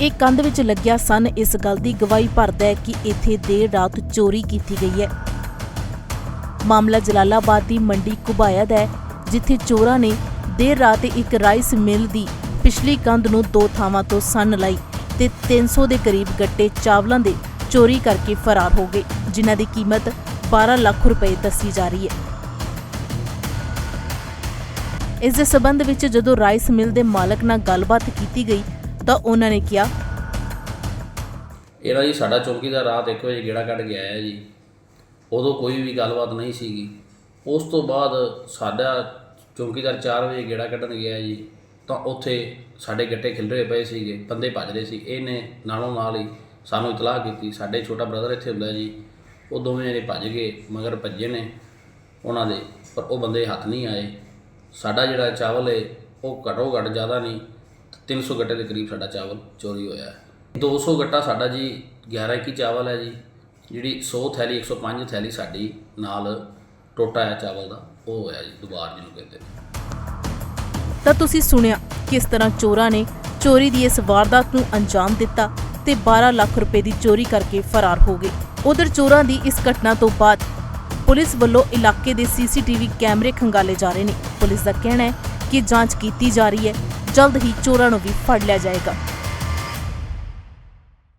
ਇਹ ਕੰਧ ਵਿੱਚ ਲੱਗਿਆ ਸਨ। ਇਸ ਗੱਲ ਦੀ ਗਵਾਹੀ ਭਰਦਾ ਹੈ ਕਿ ਇੱਥੇ ਦੇਰ ਰਾਤ ਚੋਰੀ ਕੀਤੀ ਗਈ ਹੈ। ਮਾਮਲਾ ਜਲਾਲਾਬਾਦ ਦੀ ਮੰਡੀ ਕੁਬਾਇਆ ਦਾ ਹੈ, ਜਿੱਥੇ ਚੋਰਾਂ ਨੇ ਦੇਰ ਰਾਤ ਇੱਕ ਰਾਈਸ ਮਿਲ ਦੀ ਪਿਛਲੀ ਕੰਧ ਨੂੰ ਦੋ ਥਾਵਾਂ ਤੋਂ ਸੰਨ ਲਾਈ ਤੇ 300 ਦੇ ਕਰੀਬ ਗੱਟੇ ਚਾਵਲਾਂ ਦੇ ਚੋਰੀ ਕਰਕੇ ਫਰਾਰ ਹੋ ਗਏ, ਜਿਨ੍ਹਾਂ ਦੀ ਕੀਮਤ 12 ਲੱਖ ਰੁਪਏ ਦੱਸੀ ਜਾ ਰਹੀ ਹੈ। ਇਸ ਦੇ ਸਬੰਧ ਵਿੱਚ ਜਦੋਂ ਰਾਈਸ ਮਿਲ ਦੇ ਮਾਲਕ ਨਾਲ ਗੱਲਬਾਤ ਕੀਤੀ ਗਈ ਤਾਂ ਉਹਨਾਂ ਨੇ ਕਿਹਾ। ਇਹਦਾ ਜੀ ਸਾਡਾ ਚੌਂਕੀਦਾਰ ਰਾਤ 1 ਵਜੇ ਗੇੜਾ ਕੱਢ ਕੇ ਆਇਆ ਜੀ। ਉਦੋਂ ਕੋਈ ਵੀ ਗੱਲਬਾਤ ਨਹੀਂ ਸੀਗੀ। ਉਸ ਤੋਂ ਬਾਅਦ ਸਾਡਾ ਚੌਕੀਦਾਰ 4 ਵਜੇ ਗੇੜਾ ਕੱਢਣ ਗਿਆ ਜੀ। ਤਾਂ ਉੱਥੇ ਸਾਡੇ ਗੱਟੇ ਖਿਲਰੇ ਪਏ ਸੀਗੇ, ਬੰਦੇ ਭੱਜ ਰਹੇ ਸੀ। ਇਹਨੇ ਨਾਲੋਂ ਨਾਲ ਹੀ ਸਾਨੂੰ ਇਤਲਾਹ ਕੀਤੀ। ਸਾਡੇ ਛੋਟਾ ਬ੍ਰਦਰ ਇੱਥੇ ਹੁੰਦਾ ਜੀ। ਉਹ ਦੋਵੇਂ ਜਣੇ ਭੱਜ ਗਏ, ਮਗਰ ਭੱਜੇ ਨੇ। ਉਹਨਾਂ ਦੇ, ਪਰ ਉਹ ਬੰਦੇ ਹੱਥ ਨਹੀਂ ਆਏ। ਸਾਡਾ ਜਿਹੜਾ ਚਾਵਲ ਏ, ਉਹ ਘੱਟੋ ਘੱਟ ਜ਼ਿਆਦਾ ਨਹੀਂ। 300 ਗੱਟੇ ਦੇ ਕਰੀਬ ਸਾਡਾ ਚਾਵਲ ਚੋਰੀ ਹੋਇਆ ਹੈ। 200 ਗੱਟਾ ਸਾਡਾ ਜੀ 11 ਕੀ ਚਾਵਲ ਹੈ ਜੀ। ਜਿਹੜੀ 100 ਥੈਲੀ 105 ਥੈਲੀ ਸਾਡੀ ਨਾਲ ਟੋਟਾ ਹੈ ਚਾਵਲ ਦਾ, ਉਹ ਹੋਇਆ ਜੀ ਦੁਬਾਰ ਜਿਹਨੂੰ ਕਹਿੰਦੇ ਤਾਂ ਤੁਸੀਂ ਸੁਣਿਆ ਕਿਸ ਤਰ੍ਹਾਂ ਚੋਰਾਂ ਨੇ ਚੋਰੀ ਦੀ ਇਸ ਵਾਰਦਾਤ ਨੂੰ ਅੰਜਾਮ ਦਿੱਤਾ ਤੇ 12 ਲੱਖ ਰੁਪਏ ਦੀ ਚੋਰੀ ਕਰਕੇ ਫਰਾਰ ਹੋ ਗਏ। ਉਧਰ ਚੋਰਾਂ ਦੀ ਇਸ ਘਟਨਾ ਤੋਂ ਬਾਅਦ ਪੁਲਿਸ ਵੱਲੋਂ ਇਲਾਕੇ ਦੇ ਸੀਸੀਟੀਵੀ ਕੈਮਰੇ ਖੰਗਾਲੇ ਜਾ ਰਹੇ ਨੇ। ਪੁਲਿਸ ਦਾ ਕਹਿਣਾ ਹੈ ਕਿ ਜਾਂਚ ਕੀਤੀ ਜਾ ਰਹੀ ਹੈ ਜਲਦ ਹੀ ਚੋਰਾਂ ਨੂੰ ਵੀ ਫੜ ਲਿਆ ਜਾਏਗਾ।